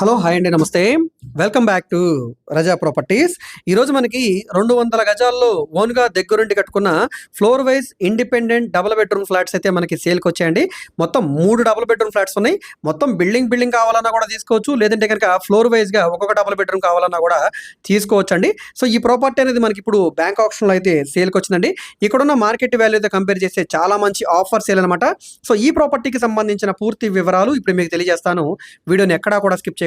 Hello hi అండి నమస్తే. Welcome back to Raza properties ఈరోజు మనకి రెండు వందల గజాల్లో ఓన్గా దగ్గరుండి కట్టుకున్న floor wise independent double bedroom flats అయితే మనకి సేల్కి వచ్చాయండి. మొత్తం మూడు డబుల్ బెడ్రూమ్ ఫ్లాట్స్ ఉన్నాయి. మొత్తం బిల్డింగ్ బిల్డింగ్ కావాలన్నా కూడా తీసుకోవచ్చు. లేదంటే కనుక ఫ్లోర్ వైజ్గా ఒక్కొక్క డబుల్ బెడ్రూమ్ కావాలన్నా కూడా తీసుకోవచ్చు అండి సో ఈ ప్రాపర్టీ అనేది మనకి ఇప్పుడు బ్యాంక్ ఆప్షన్లో అయితే సేల్కి వచ్చిందండి. ఇక్కడున్న మార్కెట్ వాల్యూతో కంపేర్ చేస్తే చాలా మంచి ఆఫర్ సేల్ అనమాట సో ఈ ప్రాపర్టీకి సంబంధించిన పూర్తి వివరాలు ఇప్పుడు మీకు తెలియజేస్తాను. వీడియోని ఎక్కడా కూడా స్కిప్ చేయకుండా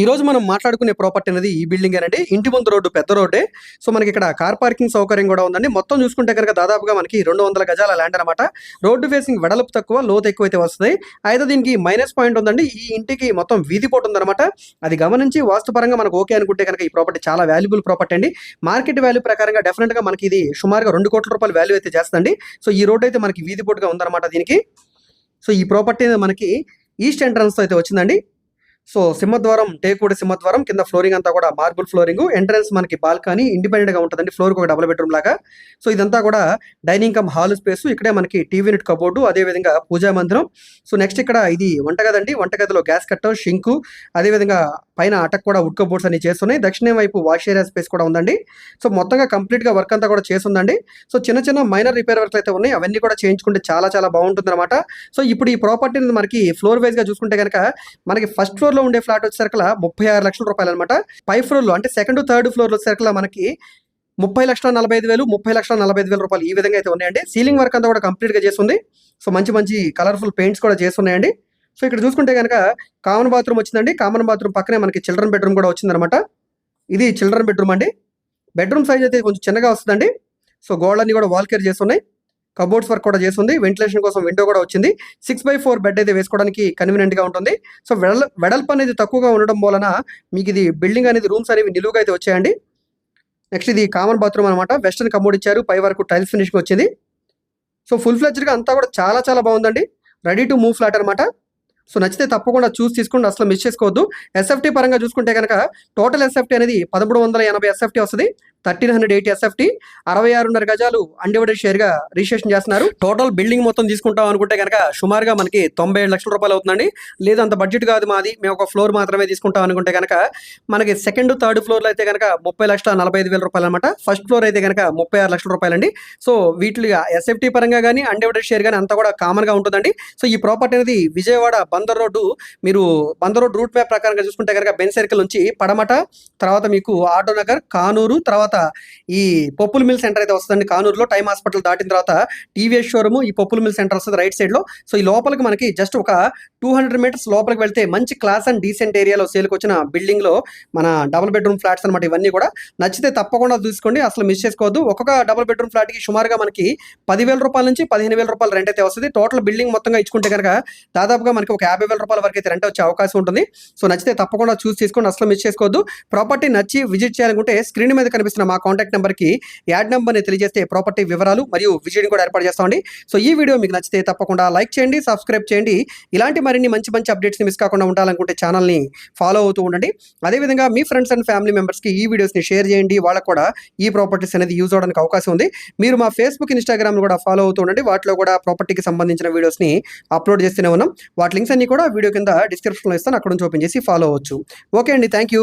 ఈ రోజు మనం మాట్లాడుకునే ప్రాపర్టీ అనేది ఈ బిల్డింగ్ అండి ఇంటి ముందు రోడ్డు పెద్ద రోడ్డే. సో మనకి ఇక్కడ కార్ పార్కింగ్ సౌకర్యం కూడా ఉందండి. మొత్తం చూసుకుంటే కనుక దాదాపుగా మనకి రెండు వందల గజాల ల్యాండ్ అనమాట రోడ్డు ఫేసింగ్ వెడల్పు తక్కువ లోతు ఎక్కువ అయితే వస్తుంది అయితే దీనికి మైనస్ పాయింట్ ఉందండి. ఈ ఇంటికి మొత్తం వీధి పోటు ఉందన్నమాట. అది గమనించి వాస్తుపరంగా మనకు ఓకే అనుకుంటే కనుక ఈ ప్రాపర్టీ చాలా వాల్యుబుల్ ప్రాపర్టీ అండి. మార్కెట్ వాల్యూ ప్రకారంగా డెఫినెట్గా మనకి ఇది సుమారుగా రెండు కోట్ల రూపాయల వాల్యూ అయితే చేస్తుందండి. సో ఈ రోడ్ అయితే మనకి వీధి పోటుగా ఉందన్నమాట దీనికి. సో ఈ ప్రాపర్టీ అనేది మనకి ఈస్ట్ ఎంట్రన్స్తో అయితే వచ్చిందండి. సో సింహద్వారం టేకూడి సింహద్వారం కింద ఫ్లోరింగ్ అంతా కూడా మార్బుల్ ఫ్లోరింగ్. ఎంట్రన్స్ మనకి బాల్కనీ ఇండిపెండెంట్గా ఉంటుందండి ఫ్లోర్ ఒక డబుల్ బెడ్రూమ్ లాగా. సో ఇదంతా కూడా డైనింగ్ కమ్ హాల్ స్పేస్. ఇక్కడే మనకి టీవీ యూనిట్ కబోర్డు అదే విధంగా పూజా మందిరం. సో నెక్స్ట్ ఇక్కడ ఇది వంటగదండి. వంటగదిలో గ్యాస్ కట్టర్ షింకు అదే విధంగా పైన అటక్ కూడా వుడ్ కబోర్డ్స్ అన్ని చేస్తున్నాయి. దక్షిణం వైపు వాష్ ఏరియా స్పేస్ కూడా ఉందండి. సో మొత్తంగా కంప్లీట్గా వర్క్ అంతా కూడా చేస్తుందండి. సో చిన్న చిన్న మైనర్ రిపేర్ వర్క్లు అయితే ఉన్నాయి. అవన్నీ కూడా చేయించుకుంటే చాలా చాలా బాగుంటుంది అనమాట సో ఇప్పుడు ఈ ప్రాపర్టీ మనకి ఫ్లోర్ వైజ్గా చూసుకుంటే కనుక మనకి ఫస్ట్ ఫ్లోర్ ఫ్లోర్లో ఉండే ఫ్లాట్ వచ్చేసరికల ముప్పై ఆరు లక్షల రూపాయలు అనమాట పై ఫ్లోర్లో అంటే సెకండ్ థర్డ్ ఫ్లోర్లో వచ్చేసరికల మనకి ముప్పై లక్షల నలభై ఐదు వేలు ముప్పై లక్షల నలభై ఐదు వేల రూపాయలు ఈ విధంగా అయితే ఉన్నాయండి. సీలింగ్ వర్క్ అంతా కూడా కంప్లీట్గా చేస్తుంది. సో మంచి మంచి కలర్ఫుల్ పెయింట్స్ కూడా చేస్తున్నాయండి. సో ఇక్కడ చూసుకుంటే కనుక కామన్ బాత్రూమ్ వచ్చిందండి. కామన్ బాత్రూమ్ పక్కనే మనకి చిల్డ్రన్ బెడ్రూమ్ కూడా వచ్చిందనమాట ఇది చిల్డ్రన్ బెడ్రూమ్ అండి. బెడ్రూమ్ సైజ్ అయితే కొంచెం చిన్నగా వస్తుందండి. సో గోడలన్నీ కూడా వాల్ కేర్ చేస్తున్నాయి. కబోర్డ్స్ వర్క్ కూడా చేస్తుంది. వెంటిలేషన్ కోసం విండో కూడా వచ్చింది. సిక్స్ బై ఫోర్ బెడ్ అయితే వేసుకోవడానికి కన్వీనియంట్గా ఉంటుంది. సో వెడల్ వెడల్పు అనేది తక్కువగా ఉండడం వలన మీకు ఇది బిల్డింగ్ అనేది రూమ్స్ అనేవి నిలువుగా అయితే వచ్చాయండి. నెక్స్ట్ ఇది కామన్ బాత్రూమ్ అనమాట వెస్టర్న్ కమోడ్ ఇచ్చారు. పై వరకు టైల్స్ ఫినిషింగ్ వచ్చింది. సో ఫుల్గా అంతా కూడా చాలా చాలా బాగుందండి. రెడీ టు మూవ్ ఫ్లాట్ అనమాట సో నచ్చితే తప్పకుండా చూసి తీసుకోండి. అసలు మిస్ చేసుకోవద్దు. ఎస్ఎఫ్టీ పరంగా చూసుకుంటే కనుక టోటల్ ఎస్ఎఫ్టీ అనేది పదమూడు వందల ఎనభై ఎస్ఎఫ్టీ వస్తుంది. థర్టీన్ హండ్రెడ్ ఎయిటీ ఎస్ఎఫ్టీ అరవై ఆరున్నర గజాలు అన్డివైడెడ్ షేర్గా రిజిస్ట్రేషన్ చేస్తున్నారు. టోటల్ బిల్డింగ్ మొత్తం తీసుకుంటాం అనుకుంటే కనుక సుమారుగా మనకి తొంభై ఏడు లక్షల రూపాయలు అవుతుందండి. లేదు అంత బడ్జెట్ కాదు మాది. మేము ఒక ఫ్లోర్ మాత్రమే తీసుకుంటాం అనుకుంటే కనుక మనకి సెకండ్ థర్డ్ ఫ్లోర్లో అయితే కనుక ముప్పై లక్షల నలభై ఐదు వేల రూపాయలు అనమాట ఫస్ట్ ఫ్లోర్ అయితే కనుక ముప్పై ఆరు లక్షల రూపాయలండి. సో వీటి ఎస్ఎఫ్టీ పరంగా కానీ అన్డివైడెడ్ షేర్ కానీ అంతా కూడా కామన్గా ఉంటుందండి. సో ఈ ప్రాపర్టీ అనేది విజయవాడ బందర్ రోడ్డు మీరు బందర్ రోడ్ రూట్ మ్యాప్ ప్రకారంగా చూసుకుంటే కనుక బెన్ సర్కిల్ నుంచి పడమట తర్వాత మీకు ఆటో నగర్ కానూరు తర్వాత ఈ పప్పుల మిల్ సెంటర్ అయితే వస్తుందండి. కానూరులో టైమ్ హాస్పిటల్ దాటిన తర్వాత టీవీఎస్ షోరూమ్ ఈ పప్పుల మిల్ సెంటర్ వస్తుంది రైట్ సైడ్లో సో ఈ లోపలికి మనకి జస్ట్ ఒక టూ హండ్రెడ్ మీటర్స్ లోపలికి వెళ్తే మంచి క్లాస్ అండ్ డీసెంట్ ఏరియాలో సేల్కి వచ్చిన బిల్డింగ్లో మన డబుల్ బెడ్రూమ్ ఫ్లాట్స్ అనమాట ఇవన్నీ కూడా. నచ్చితే తప్పకుండా చూసుకోండి. అసలు మిస్ చేసుకోవద్దు. ఒక్కొక్క డబుల్ బెడ్రూమ్ ఫ్లాట్కి సుమారుగా మనకి పదివేల రూపాయల నుంచి పదిహేను వేల రూపాయలు రెంట్ అయితే వస్తుంది. టోటల్ బిల్డింగ్ మొత్తంగా ఇచ్చుకుంటే కనుక దాదాపుగా మనకి ఒక యాభై వేల రూపాయల వరకు అయితే రెంట్ వచ్చే అవకాశం ఉంటుంది. సో నచ్చితే తప్పకుండా చూసి తీసుకోండి అసలు మిస్ చేసుకోవద్దు. ప్రాపర్టీ నచ్చి విజిట్ చేయాలనుకుంటే స్క్రీన్ మీద కనిపిస్తున్న మా కాంటాక్ట్ నెంబర్కి యాడ్ నెంబర్ని తెలియజేస్తే ప్రాపర్టీ వివరాలు మరియు విజయని కూడా ఏర్పాటు చేస్తామండి సో ఈ వీడియో మీకు నచ్చితే తప్పకుండా లైక్ చేయండి సబ్స్క్రైబ్ చేయండి. ఇలాంటి మరిన్ని మంచి మంచి అప్డేట్స్ని మిస్ కాకుండా ఉండాలనుకుంటే ఛానల్ని ఫాలో అవుతూ ఉండండి. అదేవిధంగా మీ ఫ్రెండ్స్ అండ్ ఫ్యామిలీ మెంబర్స్కి ఈ వీడియోస్ని షేర్ చేయండి. వాళ్ళకు కూడా ఈ ప్రాపర్టీస్ అనేది యూజ్ అవడానికి అవకాశం ఉంది. మీరు మా ఫేస్బుక్ ఇన్స్టాగ్రామ్ కూడా ఫాలో అవుతూ ఉండండి. వాటిలో కూడా ప్రాపర్టీకి సంబంధించిన వీడియోస్ని అప్లోడ్ చేస్తూనే ఉన్నాం. వాటి లింక్స్ అన్ని కూడా వీడియో కింద డిస్క్రిప్షన్లో ఇస్తాను. అక్కడ నుంచి ఓపెన్ చేసి ఫాలో అవ్వచ్చు. ఓకే అండి. Thank you